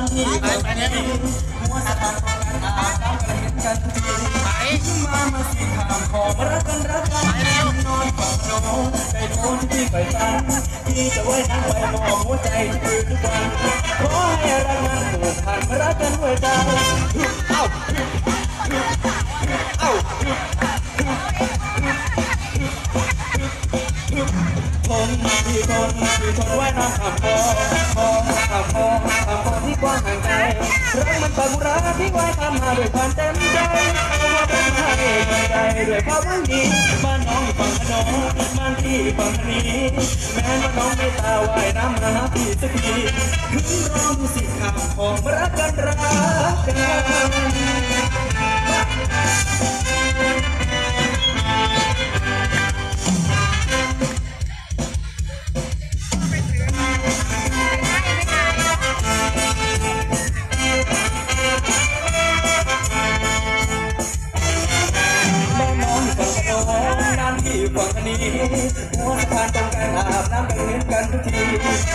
านที่ไปนี้หัวสะพานของกันอาบน้ำกันเห็นกันทีมามาสิถามขอมารักกันรักกันนอนฝันน้องใจโน้นที่กันที่จะไว้ทั้งไปมอบหัวใจที่ทุกวันขอให้รักมันผูกพันมารักกันด้วยใจเอ้าเอ้าทนที่ทนที่ทนไว้น้องขับคอคอ ทิ้งไว้ทำมาด้วยความเต็มใจเพราะว่าเป็นให้ใจด้วยความหวังดีบ้านน้องอยู่ฝั่งขนมบ้านที่ฝั่งนี้ แม้ว่าน้องไม่ตาว่ายน้ำมาหาพี่สักทีขึ้นร้องสิขับของรักกันรักกัน ดีหัวสะพานตรงกลางอาบน้ำกันเห็นกันทุกที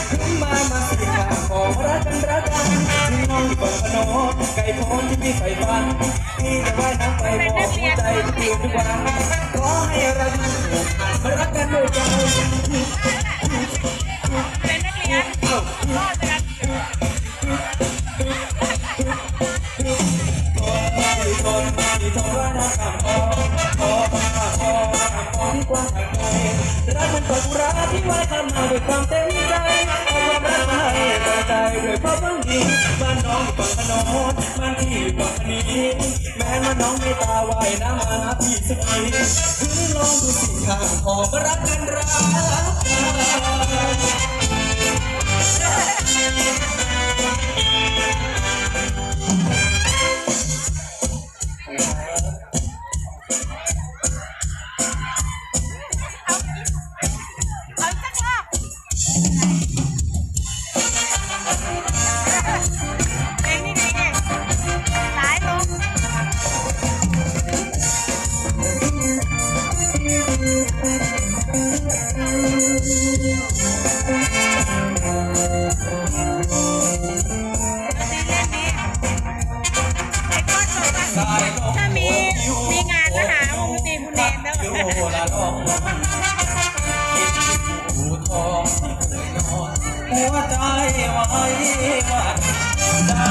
ขึ้นมามาสิข่าของรักกันรักกันน้องอยู่ฝั่งขนมไก่พนที่พี่ใฝ่ฝันที่จะว่ายน้ำไปมอบหัวใจทุกคืนทุกวันขอให้รักกันผูกพันมารักกันด้วยใจเป็นนักเรียนรอดจากที่ทนที่ทนว่ ที่กว้างห่างไกลรักมันกุระที่ไว้ทำมาด้วยความเต็มใจเอาความรักมาให้กำลังใจด้วยความหวังดีบ้านน้องฝั่งขนมบ้านที่ฝั่งคณีแม้ว่าน้องไม่ตาว่ายน้ำมาหาพี่สักทีถึงลองดูสิข้างคอมารักกันรัก เพลงนี้ดีไงสายลงดนตรีเล่นดีไอ้ก้อนบอกว่าถ้ามี มีงานก็หาวงดนตรีคุณเนนแล้วอยู่ละน้อง หัวใจไว้วัน